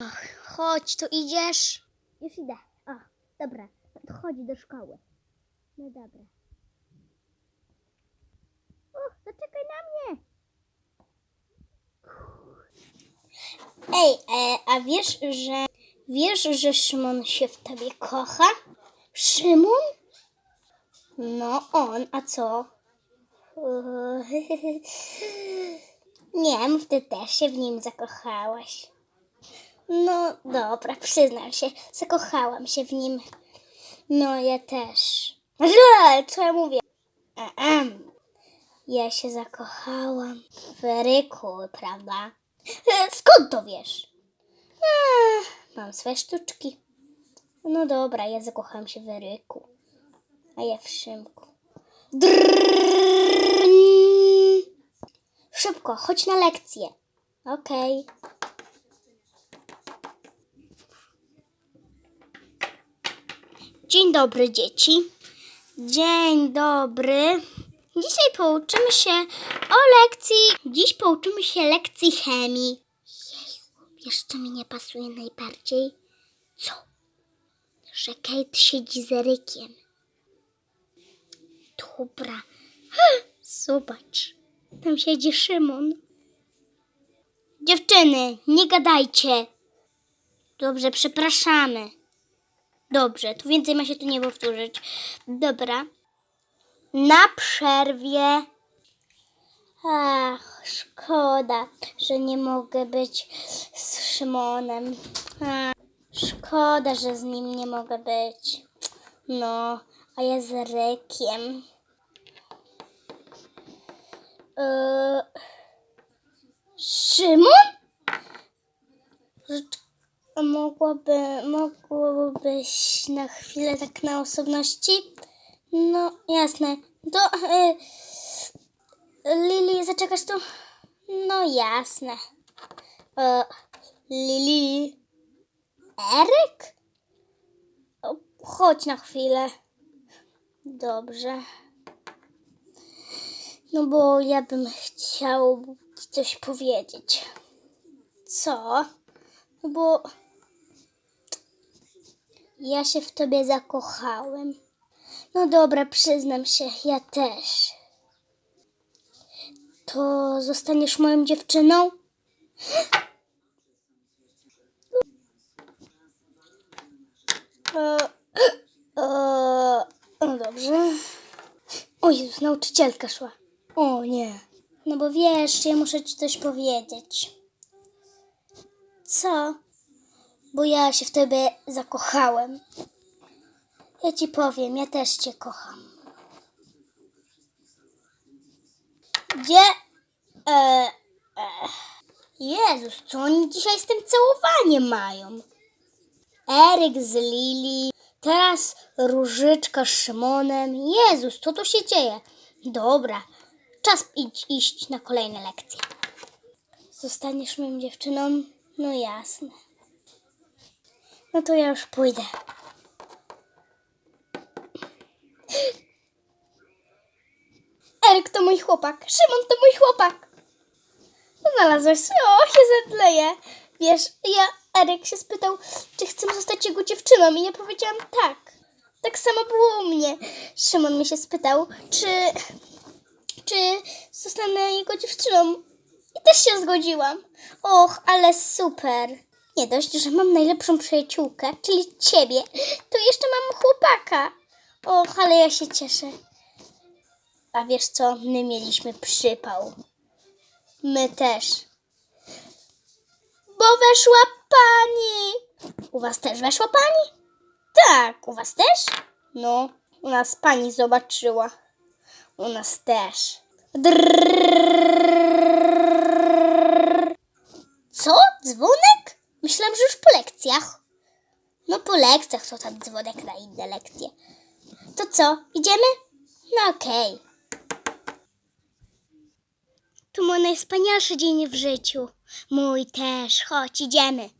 Ach, chodź, to idziesz? Już idę. A, dobra, chodzi do szkoły. No dobra. Uch, zaczekaj na mnie! Ej, e, a wiesz, że wiesz, że Szymon się w tobie kocha? Szymon? No on, a co? Nie, mów, ty też się w nim zakochałaś. No dobra, przyznam się, zakochałam się w nim. No ja też. Źle, co ja mówię? Ja się zakochałam w Eryku, prawda? E, skąd to wiesz? E, mam swoje sztuczki. No dobra, ja zakochałam się w Eryku. A ja w Szymku. Drrrr. Szybko, chodź na lekcję. Okej. Okay. Dzień dobry, dzieci. Dzień dobry. Dzisiaj pouczymy się o lekcji. Dziś pouczymy się lekcji chemii. Jeju, wiesz co mi nie pasuje najbardziej? Co? Że Kate siedzi z Erykiem. Dobra. Zobacz. Tam siedzi Szymon. Dziewczyny, nie gadajcie. Dobrze, przepraszamy. Dobrze, tu więcej ma się tu nie powtórzyć. Dobra. Na przerwie. Ach, szkoda, że nie mogę być z Szymonem. Ach, szkoda, że z nim nie mogę być. No, a ja z Rekiem. Eee, Szymon? Mogłaby, mogłabyś na chwilę tak na osobności? No, jasne. To, e, Lili, zaczekasz tu? No, jasne. E, Lili. Eryk? O, chodź na chwilę. Dobrze. No bo ja bym chciał ci coś powiedzieć. Co? No bo ja się w tobie zakochałem. No dobra, przyznam się, ja też. To zostaniesz moją dziewczyną? No dobrze. O Jezus, nauczycielka szła. O nie. No bo wiesz, ja muszę ci coś powiedzieć. Co? Bo ja się w tobie zakochałem. Ja ci powiem, ja też cię kocham. Gdzie? E, e, Jezus, co oni dzisiaj z tym całowaniem mają? Eryk z Lili, teraz Różyczka z Szymonem. Jezus, co tu się dzieje? Dobra, czas idź, iść na kolejne lekcje. Zostaniesz moją dziewczyną? No jasne. No to ja już pójdę. Eryk to mój chłopak. Szymon to mój chłopak. Znalazłeś się? O, się zadleję. Wiesz, ja, Eryk się spytał, czy chcę zostać jego dziewczyną i ja powiedziałam tak. Tak samo było u mnie. Szymon mnie się spytał, czy, czy zostanę jego dziewczyną. I też się zgodziłam. Och, ale super. Nie dość, że mam najlepszą przyjaciółkę, czyli ciebie, to jeszcze mam chłopaka. Och, ale ja się cieszę. A wiesz co? My mieliśmy przypał. My też. Bo weszła pani. U was też weszła pani? Tak, u was też? No, u nas pani zobaczyła. U nas też. Drrrr. Co? Dzwonek? Myślałam, że już po lekcjach. No po lekcjach to tam dzwonek na inne lekcje. To co, idziemy? No okej. To mój najwspanialszy dzień w życiu. Mój też. Chodź, idziemy.